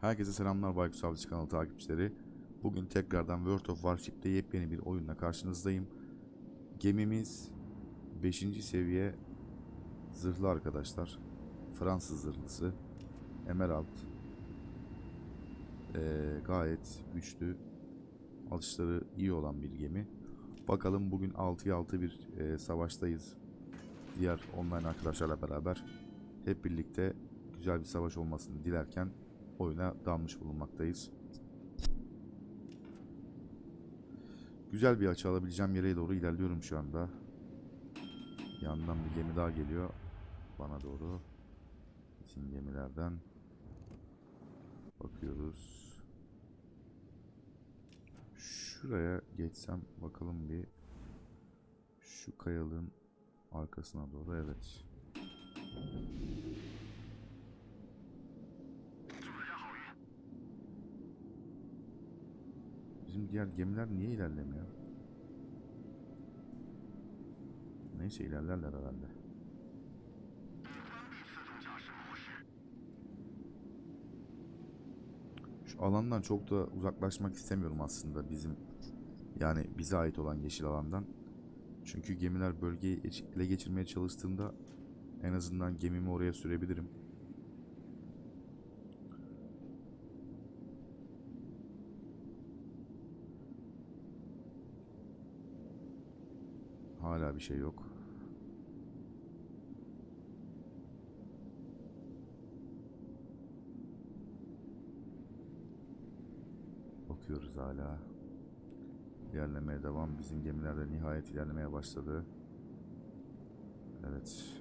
Herkese selamlar Baykuş Avcı kanalı takipçileri. Bugün tekrardan World of Warship'te yepyeni bir oyunla karşınızdayım. Gemimiz 5. seviye zırhlı arkadaşlar. Fransız zırhlısı. Emerald. Ee, gayet güçlü. Alışları iyi olan bir gemi. Bakalım bugün 6'ya 6 bir e, savaştayız. Diğer online arkadaşlarla beraber hep birlikte güzel bir savaş olmasını dilerken oyuna dalmış bulunmaktayız. Güzel bir açı alabileceğim yere doğru ilerliyorum şu anda. Yandan bir gemi daha geliyor bana doğru. Bizim gemilerden bakıyoruz. Şuraya geçsem bakalım bir şu kayalığın arkasına doğru evet. Bizim diğer gemiler niye ilerlemiyor? Neyse ilerlerler herhalde. Şu alandan çok da uzaklaşmak istemiyorum aslında bizim yani bize ait olan yeşil alandan. Çünkü gemiler bölgeyi ele geçirmeye çalıştığında en azından gemimi oraya sürebilirim. Hala bir şey yok. Bakıyoruz hala. İlerlemeye devam. Bizim gemiler de nihayet ilerlemeye başladı. Evet.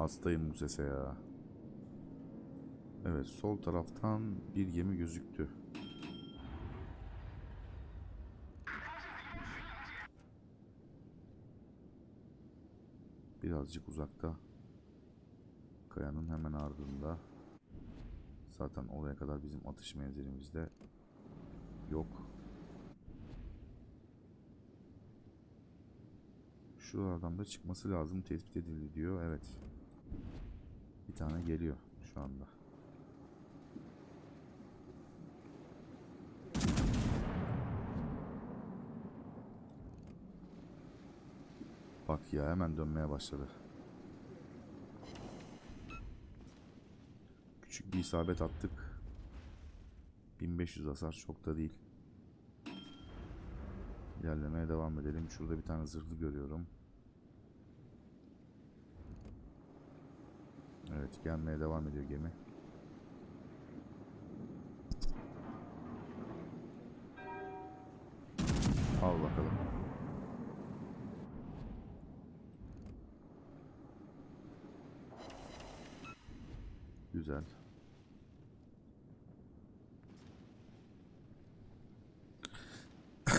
Hastayım bu sese ya. Evet sol taraftan bir gemi gözüktü. Birazcık uzakta. Kayanın hemen ardında. Zaten oraya kadar bizim atış menzilimizde yok. Şuralardan da çıkması lazım tespit edildi diyor. Evet. Bir tane geliyor şu anda. Bak ya hemen dönmeye başladı. Küçük bir isabet attık. 1500 hasar çok da değil. İlerlemeye devam edelim. Şurada bir tane zırhlı görüyorum. Evet gelmeye devam ediyor gemi. Al bakalım. Güzel.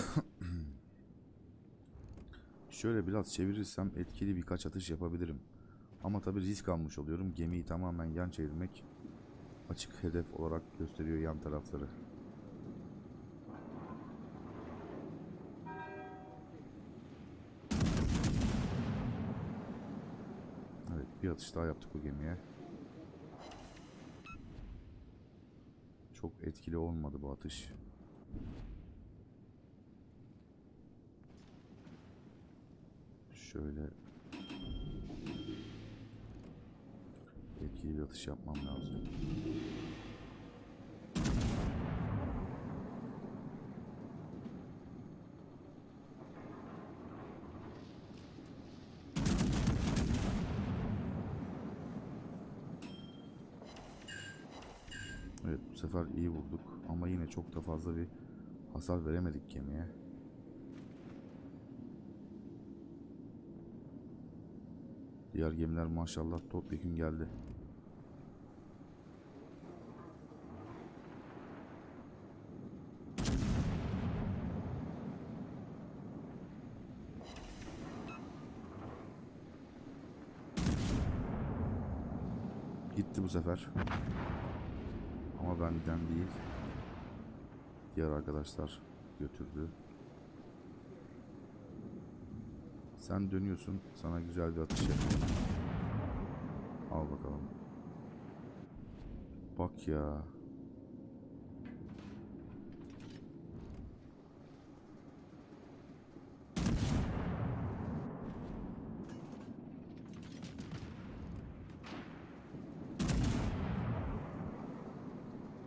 Şöyle biraz çevirirsem etkili birkaç atış yapabilirim. Ama tabi risk almış oluyorum. Gemiyi tamamen yan çevirmek açık hedef olarak gösteriyor yan tarafları. Evet bir atış daha yaptık o gemiye. Çok etkili olmadı bu atış. Şöyle etkili bir atış yapmam lazım. Evet bu sefer iyi vurduk ama yine çok da fazla bir hasar veremedik gemiye. Diğer gemiler maşallah topyekun geldi. gitti bu sefer. Ama benden değil. Diğer arkadaşlar götürdü. Sen dönüyorsun. Sana güzel bir atış yapayım. Al bakalım. Bak ya.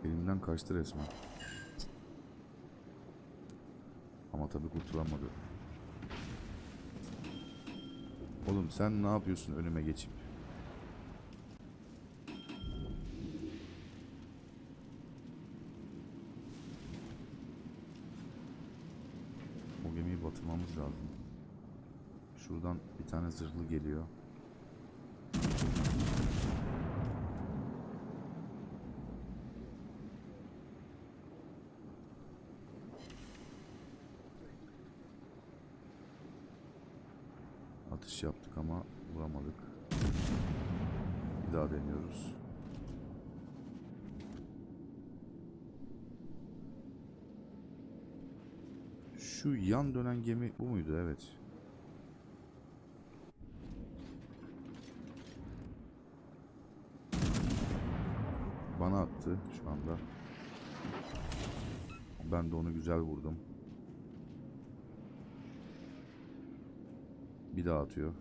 Elimden kaçtı resmen. Ama tabii kurtulamadı. Oğlum sen ne yapıyorsun önüme geçip? O gemiyi batırmamız lazım. Şuradan bir tane zırhlı geliyor. Atış yaptık ama vuramadık. Bir daha deniyoruz. Şu yan dönen gemi bu muydu? Evet. Bana attı şu anda. Ben de onu güzel vurdum. Atıyor.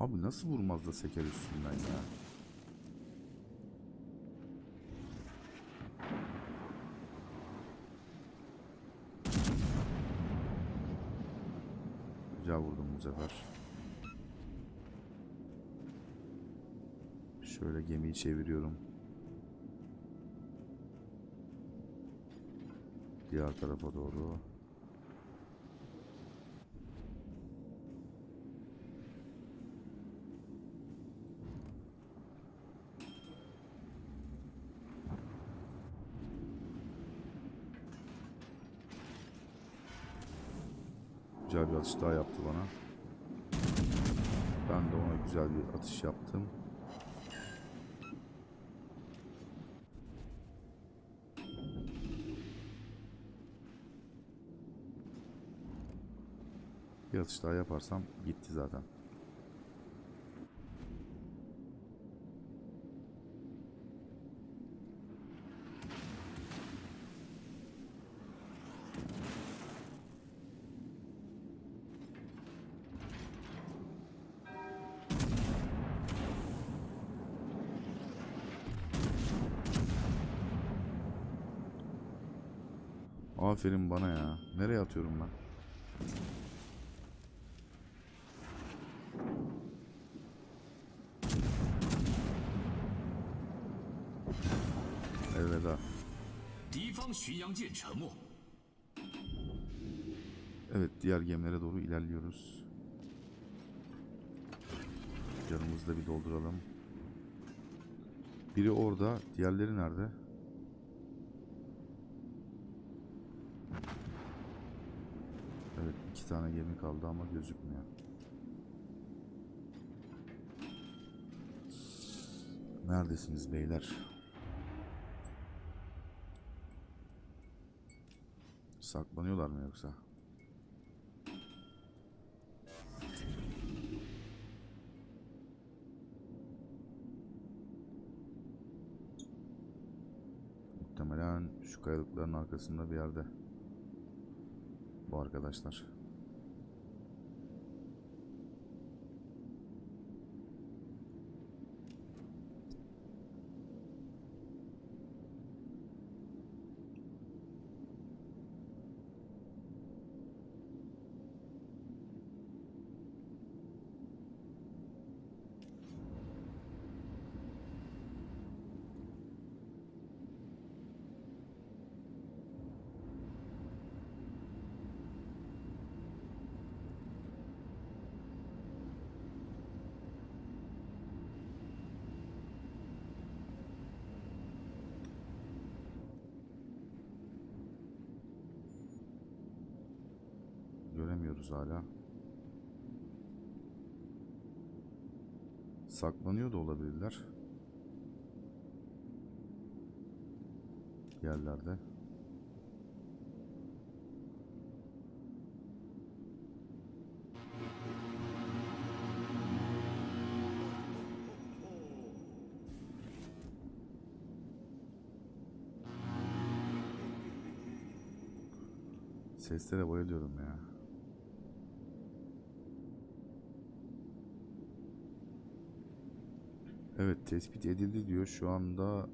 Abi nasıl vurmaz da seker üstünden ya? Güzel vurdum bu sefer. Şöyle gemiyi çeviriyorum. Diğer tarafa doğru. Güzel bir atış daha yaptı bana. Ben de ona güzel bir atış yaptım. Atış daha yaparsam gitti zaten. Aferin bana ya. Nereye atıyorum ben? burada. Diğer gemilere doğru ilerliyoruz. Canımızı da bir dolduralım. Biri orada, diğerleri nerede? Evet iki tane gemi kaldı ama gözükmüyor. Neredesiniz beyler? Saklanıyorlar mı yoksa? Muhtemelen şu kayalıkların arkasında bir yerde. Bu arkadaşlar. Göremiyoruz hala. Saklanıyor da olabilirler. Yerlerde. Seslere bayılıyorum ya. Evet tespit edildi diyor. Şu anda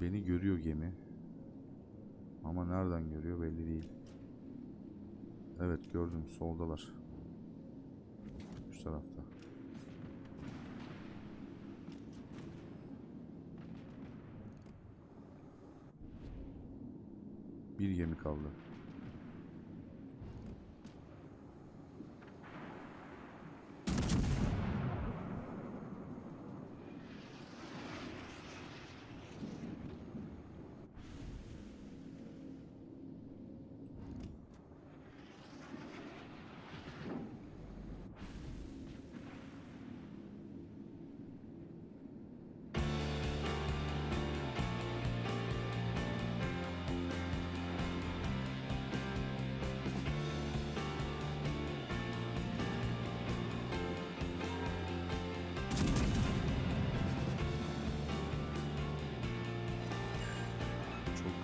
beni görüyor gemi. Ama nereden görüyor belli değil. Evet gördüm soldalar. Şu tarafta. Bir gemi kaldı.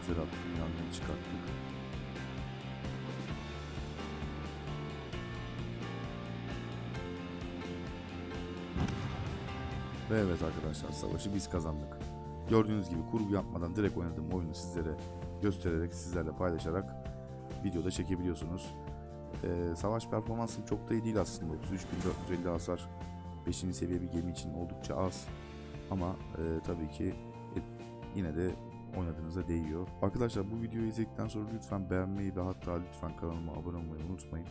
Güzel attım. Yangını çıkarttık. Ve evet arkadaşlar savaşı biz kazandık. Gördüğünüz gibi kurgu yapmadan direkt oynadığım oyunu sizlere göstererek sizlerle paylaşarak videoda çekebiliyorsunuz. Ee, savaş performansım çok da iyi değil aslında. 33.450 hasar 5. seviye bir gemi için oldukça az. Ama e, tabii ki e, yine de oynadığınızda değiyor. Arkadaşlar bu videoyu izledikten sonra lütfen beğenmeyi ve hatta lütfen kanalıma abone olmayı unutmayın.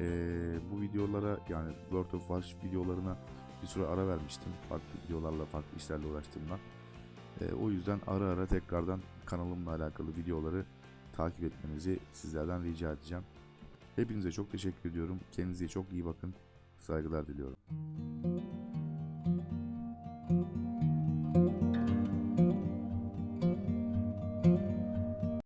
Ee, bu videolara yani World of Warcraft videolarına bir süre ara vermiştim. Farklı videolarla, farklı işlerle uğraştığımdan. Ee, o yüzden ara ara tekrardan kanalımla alakalı videoları takip etmenizi sizlerden rica edeceğim. Hepinize çok teşekkür ediyorum. Kendinize çok iyi bakın. Saygılar diliyorum.